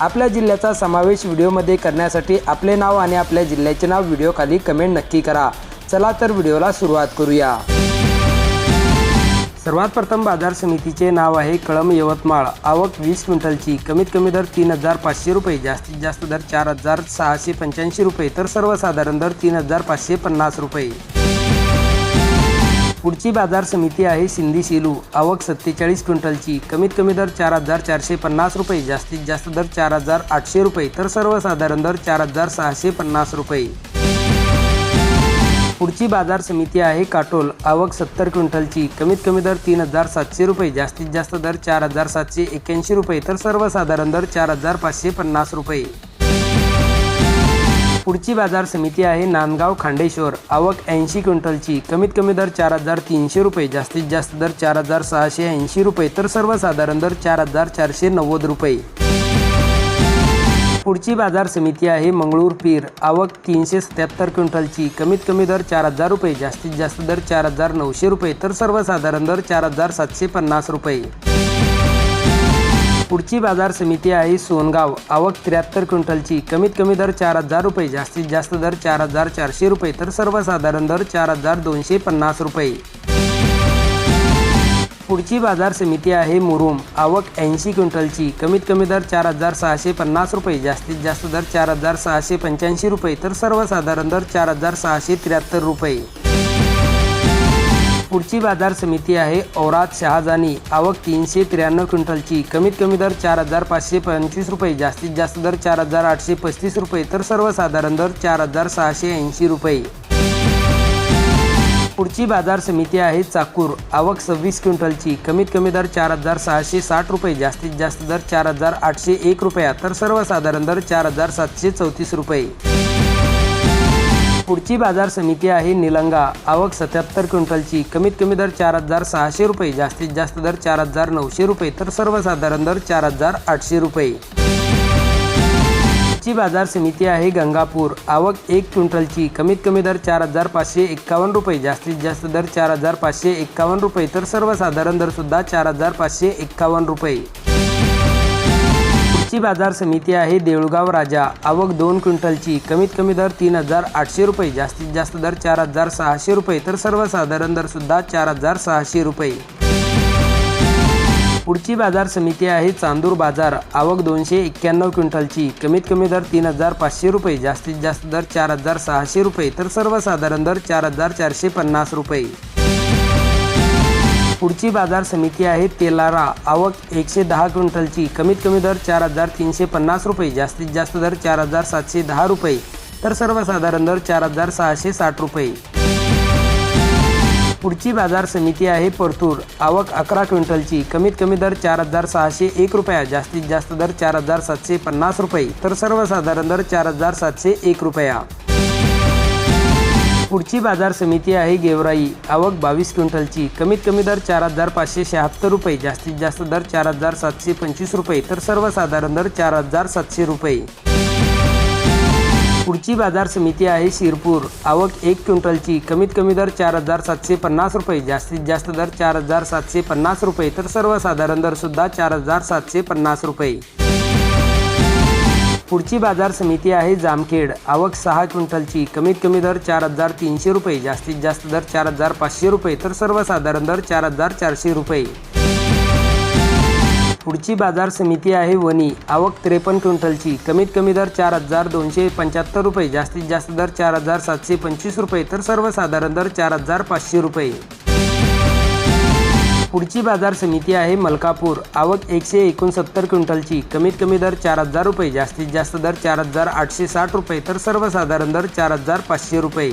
आपल्या जिल्ह्याचा समावेश व्हिडिओमध्ये करण्यासाठी आपले नाव आणि आपल्या जिल्ह्याचे नाव व्हिडिओखाली कमेंट नक्की करा. चला तर व्हिडिओला सुरुवात करूया. सर्वात प्रथम बाजार समितीचे नाव आहे कळम यवतमाळ. आवक वीस क्विंटलची. कमीत कमी दर तीन हजार पाचशे रुपये जास्तीत जास्त दर चार हजार सहाशे पंच्याऐंशी रुपये तर सर्वसाधारण दर तीन हजार पाचशे पन्नास रुपये. पुढची बाजार समिती आहे सिंधी सेलू. आवक सत्तेचाळीस क्विंटलची. कमीत कमी दर चार हजार चारशे पन्नास रुपये. जास्तीत जास्त दर चार हजार आठशे रुपये. तर सर्वसाधारण दर चार हजार सहाशे पन्नास रुपये. पुढची बाजार समिती आहे काटोल. आवक सत्तर क्विंटलची. कमीत कमी दर तीन हजार सातशे रुपये. जास्तीत जास्त दर चार हजार सातशे एक्याऐंशी रुपये. तर सर्वसाधारण दर चार हजार पाचशे पन्नास रुपये. पुढची बाजार समिती आहे नांदगाव खांडेश्वर. आवक ऐंशी क्विंटलची. कमीत कमी दर चार हजार तीनशे रुपये. जास्तीत जास्त दर चार हजार सहाशे ऐंशी रुपये. तर सर्वसाधारण दर चार हजार चारशे नव्वद रुपये. पुढची बाजार समिती आहे मंगळूर पीर. आवक तीनशे सत्याहत्तर क्विंटलची. कमीत कमी दर चार हजार रुपये. जास्तीत जास्त दर चार हजार नऊशे रुपये. तर सर्वसाधारण दर चार हजार सातशे पन्नास रुपये. पुढची बाजार समिती आहे सोनगाव. आवक त्र्याहत्तर क्विंटलची. कमीत कमी दर चार हजार रुपये. जास्तीत जास्त दर चार हजार चारशे रुपये. तर सर्वसाधारण दर चार हजार दोनशे पन्नास रुपये. पुढची बाजार समिती आहे मुरुम. आवक ऐंशी क्विंटलची. कमीत कमी दर चार हजार सहाशे पन्नास रुपये. जास्तीत जास्त दर चार हजार सहाशे पंच्याऐंशी रुपये. तर सर्वसाधारण दर चार हजार सहाशे त्र्याहत्तर रुपये. पुढची बाजार समिती आहे. औरात शहाजानी आवक तीनशे त्र्याण्णव क्विंटलची. कमीत कमी दर चार हजार पाचशे पंचवीस रुपये जास्तीत जास्त दर चार हजार आठशे पस्तीस रुपये तर सर्वसाधारण दर चार हजार सहाशे ऐंशी रुपये. पुढची बाजार समिती आहे चाकूर. आवक सव्वीस क्विंटलची. कमीत कमी दर चार हजार सहाशे साठ रुपये जास्तीत जास्त दर चार हजार आठशे एक रुपया तर सर्वसाधारण दर चार हजार सातशे चौतीस रुपये. पुढची बाजार समिती आहे निलंगा. आवक सत्याहत्तर क्विंटलची. कमीत कमी दर चार हजार सहाशे रुपये. जास्तीत जास्त दर चार हजार नऊशे रुपये. तर सर्वसाधारण दर चार हजार आठशे रुपये. पुढची बाजार समिती आहे गंगापूर. आवक एक क्विंटलची. कमीत कमी दर चार हजार पाचशे एक्कावन्न रुपये. जास्तीत जास्त दर चार हजार पाचशे एक्कावन्न रुपये. तर सर्वसाधारण दर सुद्धा चार हजार पाचशे एक्कावन्न रुपये. पुढची बाजार समिती आहे देऊळगाव राजा. आवक दोन क्विंटलची. कमीत कमी दर तीन हजार आठशे रुपये. जास्तीत जास्त दर चार हजार सहाशे रुपये. तर सर्वसाधारण दर सुद्धा चार हजार सहाशे रुपये. पुढची बाजार समिती आहे चांदूर बाजार. आवक दोनशे एक्क्याण्णव क्विंटलची. कमीत कमी दर तीन हजार पाचशे रुपये. जास्तीत जास्त दर चार हजार सहाशे रुपये. तर सर्वसाधारण दर चार हजार चारशे पन्नास रुपये. पुढची बाजार समिती आहे तेलारा. आवक एकशे दहा क्विंटलची. कमीत कमी दर चार हजार तीनशे पन्नास रुपये. जास्तीत जास्त दर चार हजार सातशे दहा रुपये. तर सर्वसाधारण दर चार हजार सहाशे साठ रुपये. पुढची बाजार समिती आहे परतूर. आवक अकरा क्विंटलची. कमीत कमी दर चार हजार सहाशे एक रुपया. जास्तीत जास्त दर चार हजार सातशे पन्नास रुपये. तर सर्वसाधारण दर चार हजार सातशे एक रुपया. पुढची बाजार समिती आहे गेवराई. आवक बावीस क्विंटलची. कमीत कमी दर चार हजार पाचशे शहात्तर रुपये. जास्तीत जास्त दर चार हजार सातशे पंचवीस रुपये. तर सर्वसाधारण दर चार हजार सातशे रुपये. पुढची बाजार समिती आहे शिरपूर. आवक एक क्विंटलची. कमीत कमी दर चार हजार सातशे पन्नास रुपये. जास्तीत जास्त दर चार हजार सातशे पन्नास रुपये. तर सर्वसाधारण दर सुद्धा चार हजार सातशे पन्नास रुपये. पुढची बाजार समिती आहे जामखेड. आवक सहा क्विंटलची. कमीत कमी दर चार हजार तीनशे रुपये. जास्तीत जास्त दर चार हजार पाचशे रुपये. तर सर्वसाधारण दर चार हजार चारशे रुपये. पुढची बाजार समिती आहे वणी. आवक त्रेपन्न क्विंटलची. कमीत कमी दर चार हजार दोनशे पंच्याहत्तर रुपये. जास्तीत जास्त दर चार हजार सातशे पंचवीस रुपये. तर सर्वसाधारण दर चार हजार पाचशे रुपये. पुढची बाजार समिती आहे मलकापूर. आवक एकशे एकोणसत्तर क्विंटलची. कमीत कमी दर चार हजार रुपये जास्तीत जास्त दर चार हजार आठशे साठ रुपये तर सर्वसाधारण दर चार हजार पाचशे रुपये.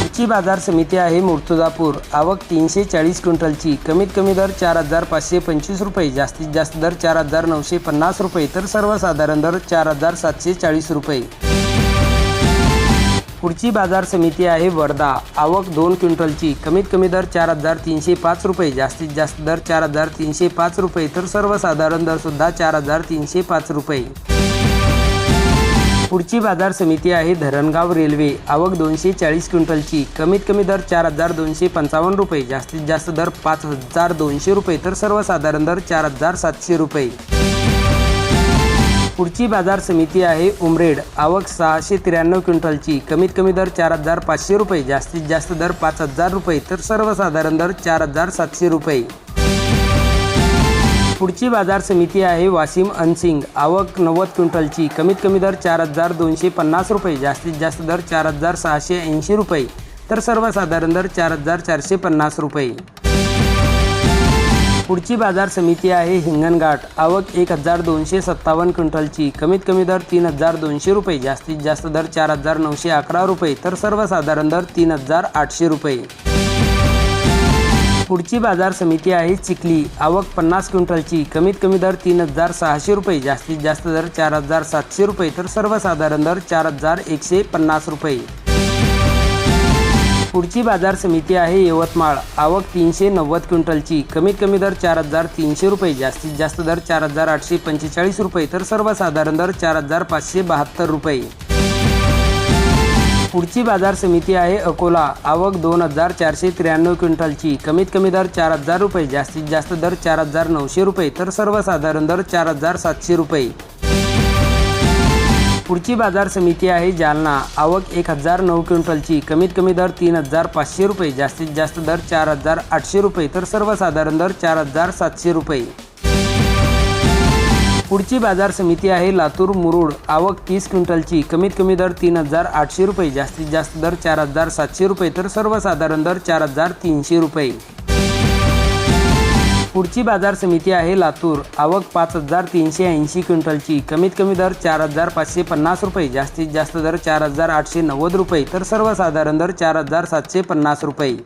पुढची बाजार समिती आहे मुर्तुजापूर. आवक तीनशे चाळीस क्विंटलची. कमीत कमी दर चार हजार पाचशे पंचवीस रुपये जास्तीत जास्त दर चार हजार नऊशे पन्नास रुपये तर सर्वसाधारण दर चार हजार सातशे चाळीस रुपये. पुढची बाजार समिती आहे वर्धा. आवक दोन क्विंटलची. कमीत कमी दर चार हजार तीनशे पाच रुपये. जास्तीत जास्त दर चार हजार तीनशे पाच रुपये. तर सर्वसाधारण दरसुद्धा चार हजार तीनशे पाच रुपये. पुढची बाजार समिती आहे धरणगाव रेल्वे. आवक दोनशे चाळीस क्विंटलची. कमीत कमी दर चार हजार दोनशे पंचावन्न रुपये. जास्तीत जास्त दर पाच हजार दोनशे रुपये. तर सर्वसाधारण दर चार हजार सातशे रुपये. पुढची बाजार समिती आहे उमरेड. आवक सहाशे त्र्याण्णव क्विंटलची. कमीत कमी दर चार हजार पाचशे रुपये. जास्तीत जास्त दर पाच हजार रुपये. तर सर्वसाधारण दर चार हजार सातशे रुपये. पुढची बाजार समिती आहे वाशिम अनसिंग. आवक नव्वद क्विंटलची. कमीत कमी दर चार हजार दोनशे पन्नास रुपये. जास्तीत जास्त दर चार हजार सहाशे ऐंशी रुपये. तर सर्वसाधारण दर चार हजार चारशे पन्नास रुपये. पुढची बाजार समिती आहे हिंगणघाट आवक एक हजार दोनशे सत्तावन्न क्विंटलची. कमीत कमी दर तीन हजार दोनशे रुपये. जास्तीत जास्त दर चार हजार नऊशे अकरा रुपये. तर सर्वसाधारण दर तीन हजार आठशे रुपये. पुढची बाजार समिती आहे चिखली. आवक पन्नास क्विंटलची. कमीत कमी दर तीन हजार सहाशे रुपये. जास्तीत जास्त दर चार हजार सातशे रुपये. तर सर्वसाधारण दर चार हजार एकशे पन्नास रुपये. पुढची बाजार समिती आहे यवतमाळ. आवक तीनशे नव्वद क्विंटलची. कमीत कमी दर चार हजार तीनशे रुपये जास्तीत जास्त दर चार हजार आठशे पंचेचाळीस रुपये तर सर्वसाधारण दर चार हजार पाचशे बहात्तर रुपये. पुढची बाजार समिती आहे अकोला. आवक दोन हजार चारशे त्र्याण्णव क्विंटलची. कमीत कमी दर चार हजार रुपये जास्तीत जास्त दर चार हजार नऊशे रुपये तर सर्वसाधारण दर चार हजार सातशे रुपये. पुढची बाजार समिती आहे जालना. आवक एक हजार नऊ क्विंटलची. कमीत कमी दर तीन हजार पाचशे रुपये. जास्तीत जास्त दर चार हजार आठशे रुपये. तर सर्वसाधारण दर चार हजार सातशे रुपये. पुढची बाजार समिती आहे लातूर मुरुड. आवक तीस क्विंटलची. कमीत कमी दर तीन हजार आठशे रुपये. जास्तीत जास्त दर चार हजार सातशे रुपये. तर सर्वसाधारण दर चार हजार तीनशे रुपये. पुढची बाजार समिती आहे लातूर. आवक पाच हजार तीनशे ऐंशी क्विंटलची. कमीत कमी दर चार हजार पाचशे पन्नास रुपये. जास्तीत जास्त दर चार हजार आठशे नव्वद रुपये. तर सर्वसाधारण दर चार हजार सातशे पन्नास रुपये.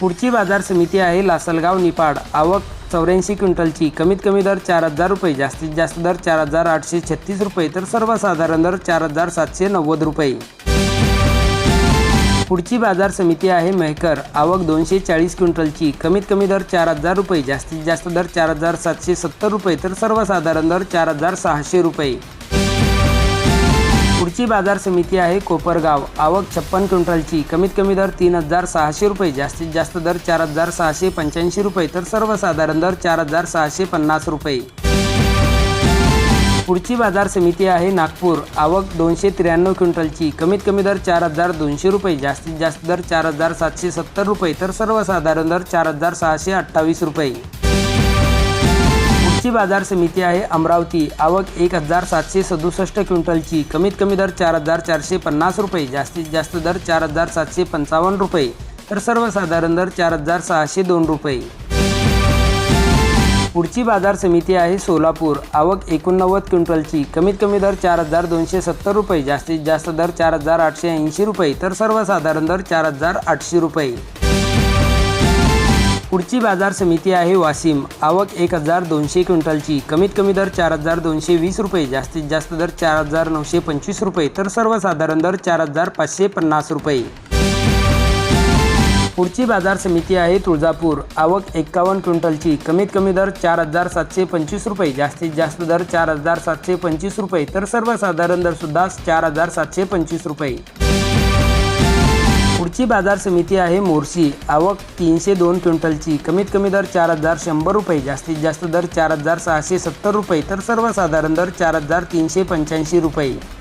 पुढची बाजार समिती आहे लासलगाव निपाड आवक चौऱ्याऐंशी क्विंटलची. कमीत कमी दर चार हजार रुपये. जास्तीत जास्त दर चार हजार आठशे छत्तीस रुपये. तर सर्वसाधारण दर चार हजार सातशे नव्वद रुपये. पुढची बाजार समिती आहे मेहकर. आवक दोनशे चाळीस क्विंटलची. कमीत कमी दर चार हजार रुपये. जास्तीत जास्त दर चार हजार सातशे सत्तर रुपये. तर सर्वसाधारण दर चार हजार सहाशे रुपये. पुढची बाजार समिती आहे कोपरगाव. आवक छप्पन क्विंटलची. कमीत कमी दर तीन हजार सहाशे रुपये. जास्तीत जास्त दर चार हजार सहाशे पंच्याऐंशी रुपये. तर सर्वसाधारण दर चार हजार सहाशे पन्नास रुपये. पुढची बाजार समिती आहे नागपूर. आवक दोनशे त्र्याण्णव क्विंटलची. कमीत कमी दर चार हजार दोनशे रुपये. जास्तीत जास्त दर चार हजार सातशे सत्तर रुपये. तर सर्वसाधारण दर चार हजार सहाशे अठ्ठावीस रुपये. पुढची बाजार समिती आहे अमरावती. आवक एक हजार सातशे सदुसष्ट क्विंटलची. कमीत कमी दर चार हजार चारशे पन्नास रुपये. जास्तीत जास्त दर चार हजार सातशे पंचावन्न रुपये. तर सर्वसाधारण दर चार हजार सहाशे दोन रुपये. पुढची बाजार समिती आहे सोलापूर. आवक एकोणनव्वद क्विंटलची. कमीत कमी दर चार हजार दोनशे सत्तर रुपये. जास्तीत जास्त दर चार हजार आठशे ऐंशी रुपये. तर सर्वसाधारण दर चार हजार आठशे रुपये. पुढची बाजार समिती आहे वाशिम. आवक एक हजार दोनशे क्विंटलची. कमीत कमी दर चार हजार दोनशे वीस रुपये. जास्तीत जास्त दर चार हजार नऊशे पंचवीस रुपये. तर सर्वसाधारण दर चार हजार पाचशे पन्नास रुपये. पुढची बाजार समिती आहे तुळजापूर. आवक एक्कावन्न क्विंटलची. कमीत कमी दर चार हजार सातशे पंचवीस रुपये. जास्तीत जास्त दर चार हजार सातशे पंचवीस रुपये. तर सर्वसाधारण दर सुद्धा चार हजार सातशे पंचवीस रुपये. पुढची बाजार समिती आहे मोर्शी. आवक तीनशे दोन क्विंटलची. कमीत कमी दर चार हजार शंभर रुपये. जास्तीत जास्त दर चार हजार सहाशे सत्तर रुपये. तर सर्वसाधारण दर चार हजार तीनशे पंच्याऐंशी रुपये.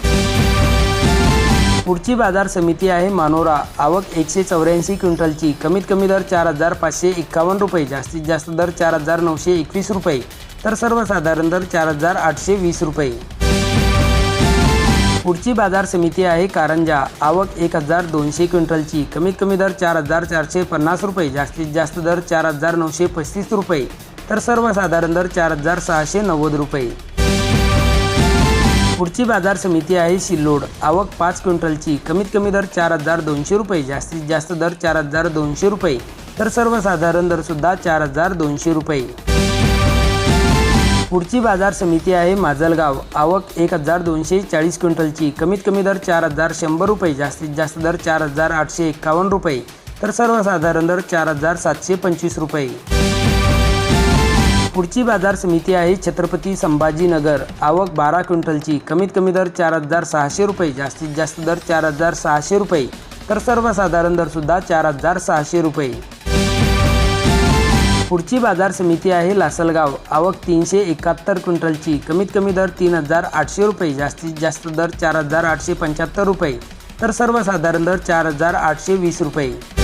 पुढची बाजार समिती आहे मानोरा. आवक एकशे चौऱ्याऐंशी क्विंटलची. कमीत कमी दर चार हजार पाचशे एक्कावन्न रुपये. जास्तीत जास्त दर चार हजार नऊशे एकवीस रुपये. तर सर्वसाधारण दर चार हजार आठशे वीस रुपये. पुढची बाजार समिती आहे कारंजा. आवक एक हजार दोनशे क्विंटलची. कमीत कमी दर चार हजार चारशे पन्नास रुपये. जास्तीत जास्त दर चार हजार नऊशे पस्तीस रुपये. तर सर्वसाधारण दर चार हजार सहाशे नव्वद रुपये. पुढची बाजार समिती आहे सिल्लोड आवक पाच क्विंटलची. कमीत कमी दर चार हजार दोनशे रुपये. जास्तीत जास्त दर चार हजार दोनशे रुपये. तर सर्वसाधारण दरसुद्धा चार हजार दोनशे रुपये. पुढची बाजार समिती आहे माजलगाव. आवक एक हजार दोनशे चाळीस क्विंटलची. कमीत कमी दर चार हजार शंभर रुपये. जास्तीत जास्त दर चार हजार आठशे एक्कावन्न रुपये. तर सर्वसाधारण दर चार हजार सातशे पंचवीस रुपये. पुढची बाजार समिती आहे छत्रपती संभाजीनगर. आवक बारा क्विंटलची. कमीत कमी दर चार हजार सहाशे रुपये. जास्तीत जास्त दर चार हजार सहाशे रुपये. तर सर्वसाधारण दरसुद्धा चार हजार सहाशे रुपये. पुढची बाजार समिती आहे लासलगाव. आवक तीनशे एकाहत्तर क्विंटलची. कमीत कमी दर तीन हजार आठशे रुपये. जास्तीत जास्त दर चार हजार आठशे पंच्याहत्तर रुपये. तर सर्वसाधारण दर चार हजार आठशे वीस रुपये.